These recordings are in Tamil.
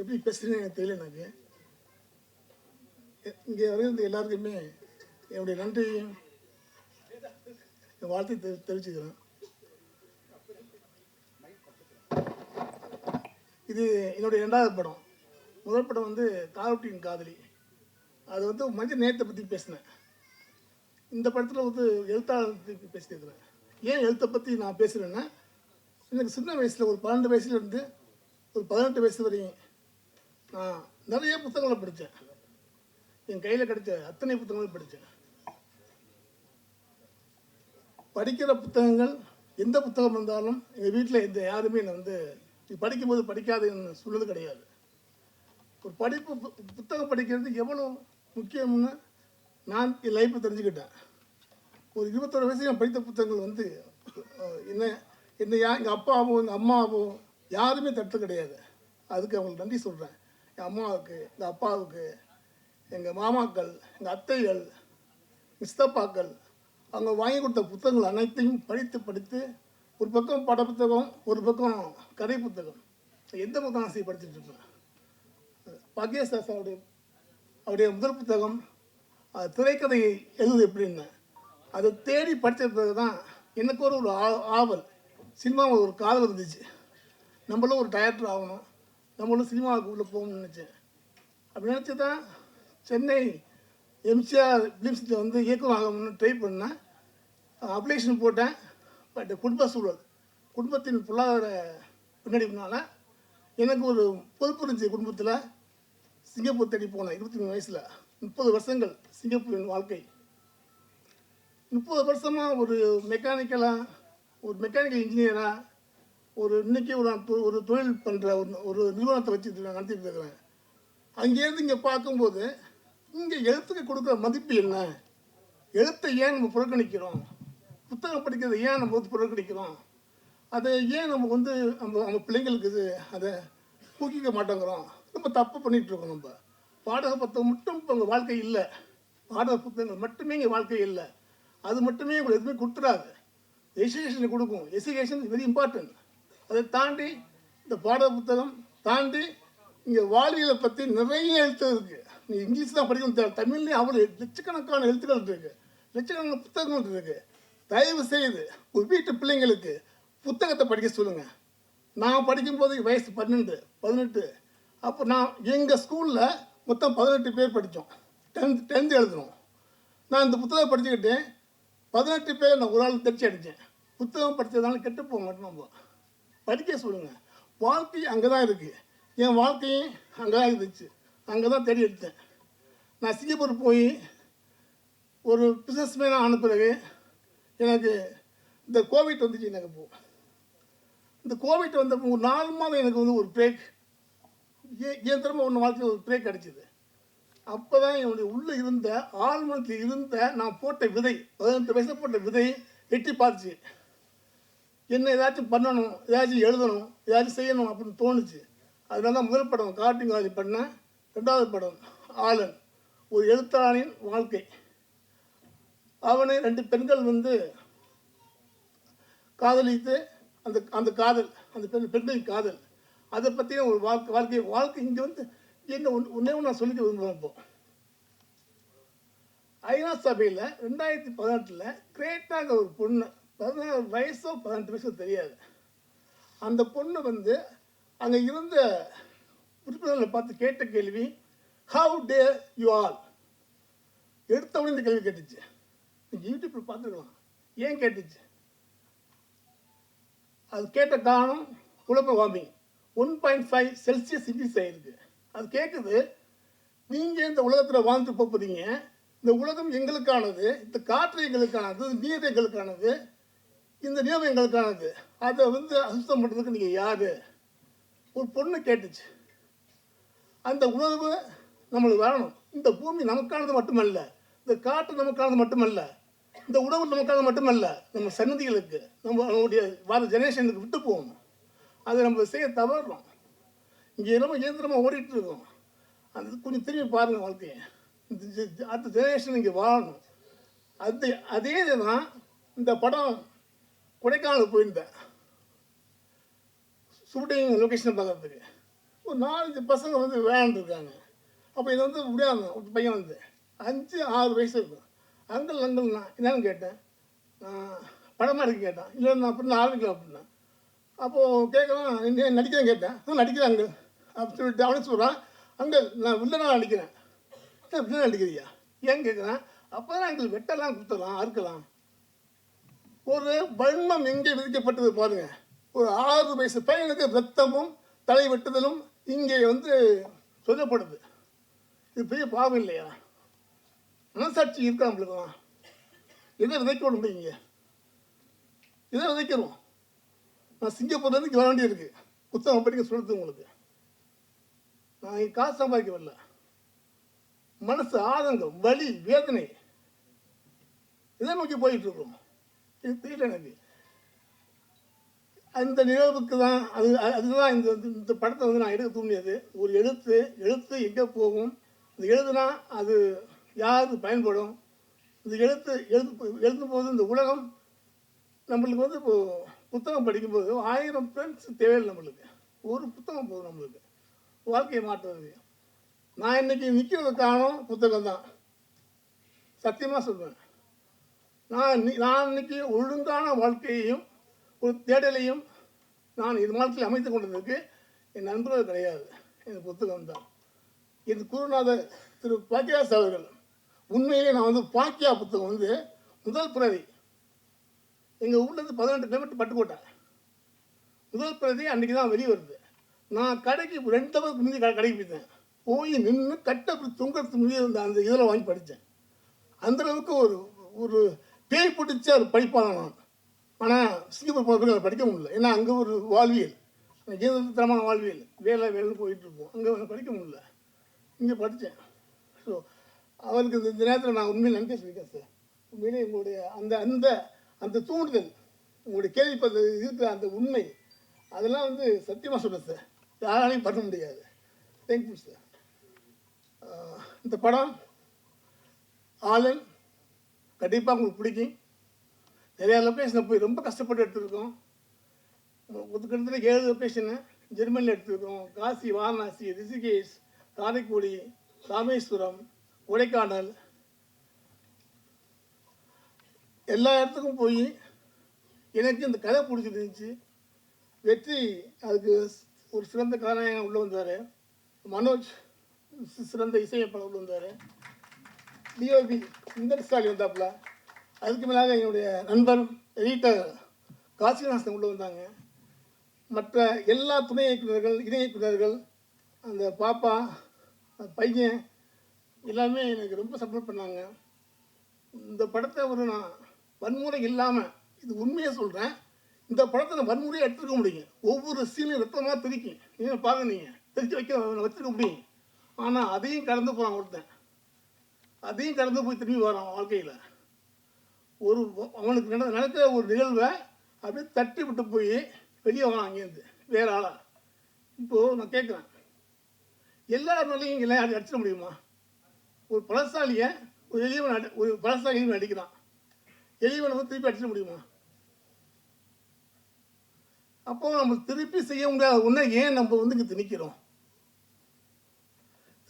எப்படி பேசுகிறேன்னு எனக்கு தெரியல எனக்கு. இங்கே வரைந்த எல்லாருக்குமே என்னுடைய நன்றியையும் என் வாழ்த்தை தெரி தெரிவிச்சுக்கிறேன். இது என்னுடைய ரெண்டாவது படம். முதல் படம் வந்து காவட்டியின் காதலி. அது வந்து மஞ்ச நேயத்தை பற்றி பேசினேன். இந்த படத்தில் வந்து எழுத்தாளர் பற்றி பேசியிருக்கிறேன். ஏன் எழுத்தை பற்றி நான் பேசுகிறேன்னா எனக்கு சின்ன வயசில் ஒரு பன்னெண்டு வயசுலேருந்து ஒரு பதினெட்டு வயசு வரையும் நான் நிறைய புத்தகங்களை படித்தேன். என் கையில் கிடைச்ச அத்தனை புத்தகங்களும் படித்தேன். படிக்கிற புத்தகங்கள் எந்த புத்தகம் இருந்தாலும் எங்கள் வீட்டில் எந்த யாருமே என்னை வந்து நீ படிக்கும்போது படிக்காதுன்னு சொன்னது கிடையாது. ஒரு படிப்பு பு- புத்தகம் படிக்கிறது எவ்வளோ முக்கியம்னு நான் என் லைஃப்பை தெரிஞ்சுக்கிட்டேன். ஒரு இருபத்தொரு வயசு நான் படித்த புத்தகங்கள் வந்து என்ன என்ன யா எங்கள் அப்பாவோ எங்கள் அம்மாவோ யாருமே தட்டு கிடையாது. அதுக்கு அவங்களுக்கு நன்றி சொல்கிறேன் எங்கள் அம்மாவுக்கு எங்கள் அப்பாவுக்கு எங்கள் மாமாக்கள் எங்கள் அத்தைகள் மிஸ்தப்பாக்கள் அவங்க வாங்கி கொடுத்த புத்தகங்கள் அனைத்தையும் படித்து படித்து ஒரு பக்கம் பட புத்தகம் ஒரு பக்கம் கதை புத்தகம். எந்த புத்தகம் ஆசையை படிச்சுட்டு இருப்பேன்? அவருடைய அவருடைய முதல் புத்தகம் திரைக்கதையை எழுது எப்படின்னு அதை தேடி படித்த பிறகு தான் எனக்கு ஒரு ஒரு ஆ- ஆவல். சினிமாவில் ஒரு காதல் இருந்துச்சு. நம்மளும் ஒரு டைரக்டர் ஆகணும். நம்ம ஒன்று சினிமாவுக்கு உள்ளே போகணும்னு நினச்சேன். அப்படி நினச்சி தான் சென்னை எம்சிஆர் பிலிம்ஸில் வந்து இயக்கம் ஆகணும்னு ட்ரை பண்ணேன். அப்ளிகேஷன் போட்டேன். பட் குடும்ப சூழல். குடும்பத்தின் பொருளாதார பின்னடைப்புனால எனக்கு ஒரு பொறுப்பு இருந்துச்சு குடும்பத்தில். சிங்கப்பூர் தேடி போனேன் இருபத்தி மூணு வயசில். முப்பது வருஷங்கள் சிங்கப்பூரின் வாழ்க்கை. முப்பது வருஷமாக ஒரு மெக்கானிக்கலாக ஒரு மெக்கானிக்கல் இன்ஜினியராக ஒரு இன்னைக்கு ஒரு நான் தொ- ஒரு தொழில் பண்ணுற ஒரு ஒரு நிறுவனத்தை வச்சு நான் நடத்திட்டு இருக்கிறேன். அங்கேருந்து இங்கே பார்க்கும்போது இங்கே எழுத்துக்கு கொடுக்குற மதிப்பு என்ன? எழுத்தை ஏன் நம்ம புறக்கணிக்கிறோம்? புத்தகம் படிக்கிறதை ஏன் நம்ம வந்து புறக்கணிக்கிறோம்? அதை ஏன் நம்ம வந்து நம்ம நம்ம பிள்ளைங்களுக்கு இது அதை ஊக்கிக்க மாட்டேங்கிறோம்? ரொம்ப தப்பு பண்ணிகிட்டு இருக்கோம் நம்ம. பாடக புத்தகம் மட்டும் இப்போ உங்கள் வாழ்க்கை இல்லை. பாடக புத்தகங்கள் மட்டுமே இங்கே வாழ்க்கை இல்லை. அது மட்டுமே உங்களுக்கு எதுவுமே கொடுத்துடாது. எஜுகேஷனை கொடுக்கும். எஜுகேஷன் வெரி இம்பார்ட்டன்ட் அதை தாண்டி இந்த பாட புத்தகம் தாண்டி இங்கே வாழ்வியலை பற்றி நிறைய எழுத்து இருக்குது நீ இங்கிலீஷ் தான் படிக்கணும் தேவை தமிழ்லேயும் அவ்வளோ லட்சக்கணக்கான எழுத்துக்கள் இருக்குது லட்சக்கணக்கான புத்தகங்கள் இருக்குது தயவு செய்து ஒரு வீட்டு பிள்ளைங்களுக்கு புத்தகத்தை படிக்க சொல்லுங்கள் நான் படிக்கும்போது வயசு பன்னெண்டு பதினெட்டு. அப்போ நான் எங்கள் ஸ்கூலில் மொத்தம் பதினெட்டு பேர் படித்தோம் டென்த் டென்த் எழுதுனோம். நான் இந்த புத்தகம் படிச்சுக்கிட்டேன். பதினெட்டு பேர் நான் ஒரு ஆள் தெரிச்சு அடித்தேன் புத்தகம் படித்ததுனால கெட்டு போக மாட்டோம் நம்ம படிக்க சொல்லுங்கள் வாழ்க்கை அங்கே தான் இருக்குது என் வாழ்க்கையும் அங்கே தான் இருந்துச்சு. அங்கே தான் தேடி எடுத்தேன். நான் சிங்கப்பூர் போய் ஒரு பிஸ்னஸ் மேனாக ஆன பிறகு எனக்கு இந்த கோவிட் வந்துச்சு எனக்கு இப்போ. இந்த கோவிட் வந்த ஒரு நாலு மாதம் எனக்கு வந்து ஒரு பிரேக் ஏன் திரும்ப ஒன்று வாழ்க்கையில் ஒரு பிரேக் கிடச்சிது? அப்போ தான் என்னுடைய உள்ளே இருந்த ஆழ்மனத்தில் இருந்த நான் போட்ட விதை பதினெட்டு வயசில் போட்ட விதை எட்டி பார்த்துச்சு என்ன ஏதாச்சும் பண்ணணும் ஏதாச்சும் எழுதணும் ஏதாச்சும் செய்யணும் அப்படின்னு தோணுச்சு. அதனால தான் முதல் படம் காட்டிங்காதி பண்ணேன். ரெண்டாவது படம் ஆளன். ஒரு எழுத்தாளனின் வாழ்க்கை. அவனை ரெண்டு பெண்கள் வந்து காதலித்து அந்த அந்த காதல் அந்த பெண் பெண்களின் காதல். அதை பற்றின ஒரு வாழ்க்கை வாழ்க்கை வாழ்க்கை இங்கே வந்து என்ன ஒன்று ஒன்றே ஒன்று நான் சொல்லிக்க விரும்புகிறேன் இப்போ. ஐநா சபையில் ரெண்டாயிரத்தி பதினெட்டில் கிரேட்டாக ஒரு பொண்ணு பதினாறு வயசோ பதினெட்டு வயசோ தெரியாது. அந்த பொண்ணு வந்து அங்கே இருந்த உறுப்பினர்களை பார்த்து கேட்ட கேள்வி ஹவு டே யூ ஆல் எடுத்தவனே இந்த கேள்வி கேட்டுச்சு. நீங்கள் யூடியூப்பில் பார்த்துக்கலாம் ஏன் கேட்டுச்சு? அது கேட்ட காரணம் குழப்ப warming one point five celsius increase ஆகிருக்கு அது கேட்குது நீங்கள் இந்த உலகத்தில் வாழ்ந்துட்டு போகிறீங்க இந்த உலகம் எங்களுக்கானது இந்த காற்று எங்களுக்கானது நீர் எங்களுக்கானது இந்த நியமம் எங்களுக்கானது. அதை வந்து அசுத்தம் பண்ணுறதுக்கு நீங்கள் யார்? ஒரு பொண்ணு கேட்டுச்சு. அந்த உணர்வு நம்மளுக்கு வரணும். இந்த பூமி நமக்கானது மட்டுமல்ல. இந்த காற்று நமக்கானது மட்டுமல்ல. இந்த உணவு நமக்கானது மட்டுமல்ல. நம்ம சன்னதிகளுக்கு நம்ம நம்மளுடைய வர ஜெனரேஷனுக்கு விட்டு போகணும். அதை நம்ம செய்ய தவறுறோம் இங்கே ரொம்ப இயந்திரமாக ஓடிட்டு இருக்கோம். அது கொஞ்சம் திரும்பி பாருங்கள் வாழ்க்கையை. இந்த ஜெ- அடுத்த ஜெனரேஷன் இங்கே வாழணும். அது அதே தான் இந்த படம் கொடைக்கானல் போயிருந்தேன். ஷூட்டிங் லொக்கேஷன் பார்க்கறதுக்கு. ஒரு நாலஞ்சு பசங்க வந்து விளையாண்டுருக்காங்க. அப்போ இது வந்து முடியாது ஒரு பையன் வந்து. அஞ்சு ஆறு வயசு இருக்கும். அங்கிள் அங்கிள் என்னன்னு கேட்டேன். படமாக இருக்கு கேட்டேன். இல்லை நான் அப்படி நான் ஆரம்பிக்கல அப்படின்னா. அப்போது கேட்குறான் என்ன நடிக்கிறேன் கேட்டேன். நான் நடிக்கிறேன் அங்கிள் அப்படி சொல்லிட்டு அவனே சொல்கிறான் அங்கிள் நான் வில்லனாக நடிக்கிறேன். என்ன வில்லனாக நடிக்கிறியா? ஏன் கேட்குறேன் அப்போ தான் எங்களுக்கு வெட்டலாம் குத்தலாம் அறுக்கலாம். ஒரு வன்மம் எங்கே விதிக்கப்பட்டது பாருங்க. ஒரு ஆறு வயசு பையனுக்கு ரத்தமும் தலை வெட்டுதலும் இங்கே வந்து சொல்லப்படுது. இது பெரிய பாவம் இல்லையா? மனசாட்சி இருக்கா நம்மளுக்குலாம் எதை விதைக்க முடியுங்க இதை விதைக்கிறோம்? நான் சிங்கப்பூர்லேருந்து இங்கே வர வேண்டியிருக்கு. புத்தகம் படிக்க சொல்லுது உங்களுக்கு. நான் இங்கே காசு சம்பாதிக்க வரல. மனசு ஆதங்கம் வலி வேதனை இதை நோக்கி போயிட்டு இருக்கிறோம். இது தெரியல எனக்கு அந்த நிகழ்வுக்கு தான் அது அது- அதுதான் இந்த இந்த படத்தை வந்து நான் எடுக்க தூண்டியது. ஒரு எழுத்து எழுத்து எங்கே போகும்? இந்த எழுதுனா அது யாருக்கு பயன்படும்? இந்த எழுத்து எழுது எழுதும்போது இந்த உலகம் நம்மளுக்கு வந்து இப்போ புத்தகம் படிக்கும்போது ஆயிரம் ஃப்ரெண்ட்ஸ் தேவையில்லை நம்மளுக்கு. ஒரு புத்தகம் போதும் நம்மளுக்கு. வாழ்க்கையை மாற்றுறது. நான் இன்னைக்கு நிற்கிறது காரணம் புத்தகம் தான் சத்தியமாக சொல்லுவேன் நான் நான் இன்னைக்கு ஒழுங்கான வாழ்க்கையையும் ஒரு தேடலையும் நான் இது வாழ்க்கையில் அமைத்து கொண்டதற்கு என் நண்பர்கள் கிடையாது. என் புத்தகம் தான். என் குருநாதர் திரு பாக்கியாஸ் அவர்கள் உண்மையிலே நான் வந்து பாக்கியா புத்தகம் வந்து முதல் பிரதி எங்கள் ஊர்லேருந்து பதினெட்டு கிலோமீட்டர் பட்டுக்கோட்டை. முதல் பிரதி அன்றைக்கி தான் வெளியே வருது. நான் கடைக்கு ரெண்டு ஹவருக்கு முந்தி கடை கடைக்கு போயிட்டேன் போய் நின்று கட்ட அப்படி முந்தி அந்த இதில் வாங்கி படித்தேன். அந்தளவுக்கு ஒரு ஒரு பேய் பிடிச்சி அது படிப்பான ஆனால் சிங்கப்பூர் போன அதை படிக்க முடியல. ஏன்னா அங்கே ஒரு வாழ்வியல். ஜீவதரமான வாழ்வியல். வேலை வேலை போயிட்டு இருப்போம். அங்கே படிக்க முடியல. இங்கே படித்தேன். ஸோ அவருக்கு இந்த- நேரத்தில் நான் உண்மையில் நன்றி சொல்லிக்கிறேன் சார் உண்மையிலே உங்களுடைய அந்த அந்த அந்த தூண்டுதல் உங்களுடைய கேள்விப்பட்ட இருக்கிற அந்த உண்மை அதெல்லாம் வந்து சத்தியமாக சொல்கிறேன் சார் யாராலையும் பண்ண முடியாது. தேங்க்யூ சார் இந்த படம் ஆலன் கண்டிப்பாக உங்களுக்கு பிடிக்கும். நிறையா லொக்கேஷனில் போய் ரொம்ப கஷ்டப்பட்டு எடுத்துருக்கோம். கிட்டத்தட்ட ஏழு லொக்கேஷனு ஜெர்மனியில் எடுத்துருக்கோம். காசி வாரணாசி ரிஷிகேஷ் காரைக்குடி ராமேஸ்வரம் கொடைக்கானல். எல்லா இடத்துக்கும் போய் எனக்கு இந்த கதை பிடிச்சிருந்துச்சு வெற்றி அதுக்கு ஒரு சிறந்த கதாநாயகன் உள்ளே வந்தார். மனோஜ் சிறந்த இசையப்பட உள்ளே வந்தார். டிஓபி சுந்தர் ஸ்டாலின் வந்தாப்புல. அதுக்கு மேலாக என்னுடைய நண்பர் எடிட்டர் காசிநாசன் உள்ளே வந்தாங்க. மற்ற எல்லா துணை இயக்குநர்கள் இணை இயக்குநர்கள் அந்த பாப்பா அந்த பையன் எல்லாமே எனக்கு ரொம்ப சப்போர்ட் பண்ணாங்க. இந்த படத்தை ஒரு நான் வன்முறை இல்லாமல் இது உண்மையை சொல்கிறேன் இந்த படத்தை நான் வன்முறையாக எடுத்துருக்க முடியும். ஒவ்வொரு சீனையும் ரத்தமாக பிரிக்கும். நீங்கள் பாருங்க நீங்கள் பிரித்து வைக்க வச்சுருக்க முடியும். ஆனால் அதையும் கடந்து போகிறான் ஒருத்தன். அதையும் கடந்து போய் திரும்பி வரான் வாழ்க்கையில். ஒரு அவனுக்கு நட நடக்கிற ஒரு நிகழ்வை அப்படியே தட்டி விட்டு போய் வெளியே வரான் அங்கேருந்து வேற ஆளா. இப்போது நான் கேட்குறேன். எல்லாருனாலையும் இங்கே அடி அடிச்சிட முடியுமா? ஒரு பலசாலியை ஒரு எளியவன் அடி ஒரு பலசாலி எளியவன் அடிக்கிறான். எளியவன் வந்து திருப்பி அடிச்சிட முடியுமா? அப்போ நம்ம திருப்பி செய்ய முடியாத ஒன்றை ஏன் நம்ம வந்து இங்கே திணிக்கிறோம்?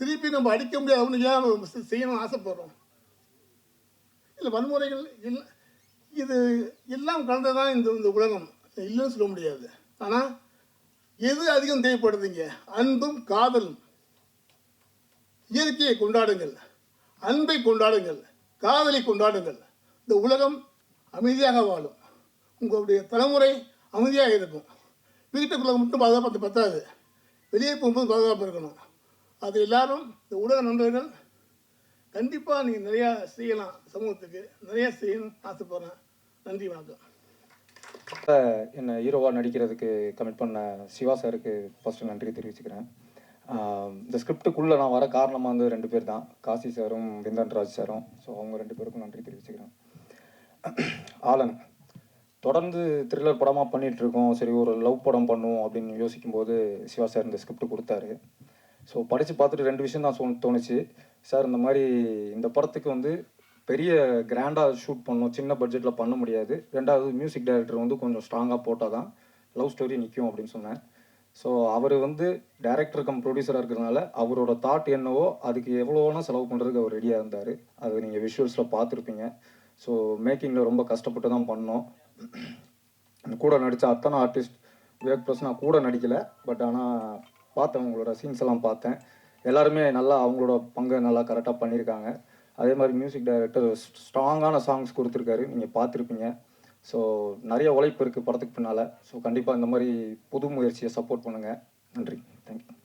திருப்பி நம்ம அடிக்க முடியாது. அவனுக்கு ஏன் செய்யணும்னு ஆசைப்படுறோம்? இல்லை வன்முறைகள் இல்லை இது எல்லாம் கலந்ததான் இந்த இந்த உலகம். இல்லைன்னு சொல்ல முடியாது. ஆனால் எது அதிகம் தேவைப்படுதுங்க? அன்பும் காதலும். இயற்கையை கொண்டாடுங்கள். அன்பை கொண்டாடுங்கள். காதலை கொண்டாடுங்கள். இந்த உலகம் அமைதியாக வாழும். உங்களுடைய தலைமுறை அமைதியாக இருக்கும். வீட்டுக்குள்ளே மட்டும் பாதுகாப்பு பத்தாது. வெளியே போகும்போது பாதுகாப்பு இருக்கணும். அது எல்லாரும் இந்த ஊடக நண்பர்கள் கண்டிப்பாக நீங்கள் நிறையா செய்யலாம் சமூகத்துக்கு. நிறையா செய்யணும்னு ஆசைப்படுறேன் நன்றி வணக்கம். என்னை ஹீரோவாக நடிக்கிறதுக்கு கமிட் பண்ண சிவா சாருக்கு ஃபஸ்ட்டு நன்றி தெரிவிச்சுக்கிறேன். இந்த ஸ்கிரிப்டுக்குள்ளே நான் வர காரணமாக வந்து ரெண்டு பேர் தான். காசி சாரும் விந்தன் ராஜ் சாரும். ஸோ அவங்க ரெண்டு பேருக்கும் நன்றி தெரிவிச்சுக்கிறேன். ஆலன் தொடர்ந்து த்ரில்லர் படமாக பண்ணிகிட்ருக்கோம் சரி ஒரு லவ் படம் பண்ணுவோம் அப்படின்னு யோசிக்கும்போது சிவா சார் இந்த ஸ்கிரிப்ட் கொடுத்தாரு. ஸோ படித்து பார்த்துட்டு ரெண்டு விஷயம் தான் சொல் தோணுச்சு. சார் இந்த மாதிரி இந்த படத்துக்கு வந்து பெரிய கிராண்டாக ஷூட் பண்ணணும் சின்ன பட்ஜெட்டில் பண்ண முடியாது. ரெண்டாவது மியூசிக் டைரக்டர் வந்து கொஞ்சம் ஸ்ட்ராங்காக போட்டால் தான் லவ் ஸ்டோரி நிற்கும் அப்படின்னு சொன்னேன். ஸோ அவர் வந்து டேரக்டர் கம் ப்ரொடியூசராக இருக்கிறதுனால அவரோட தாட் என்னவோ அதுக்கு எவ்வளோனா செலவு பண்ணுறதுக்கு அவர் ரெடியாக இருந்தார். அது நீங்கள் விஷுவல்ஸில் பார்த்துருப்பீங்க. ஸோ மேக்கிங்கில் ரொம்ப கஷ்டப்பட்டு தான் பண்ணோம். கூட நடித்த அத்தனை ஆர்டிஸ்ட் விவேக் ப்ளஸ் நான் கூட நடிக்கலை. பட் ஆனால் பார்த்தேன் உங்களோட சீன்ஸ் எல்லாம் பார்த்தேன். எல்லாருமே நல்லா அவங்களோட பங்கை நல்லா கரெக்டாக பண்ணியிருக்காங்க. அதே மாதிரி மியூசிக் டைரக்டர் ஸ்ட்ராங்கான சாங்ஸ் கொடுத்துருக்காரு. நீங்கள் பார்த்துருப்பீங்க. ஸோ நிறைய உழைப்பு இருக்குது படத்துக்கு பின்னால். ஸோ கண்டிப்பாக இந்த மாதிரி புது முயற்சியை சப்போர்ட் பண்ணுங்கள் நன்றி. தேங்க்யூ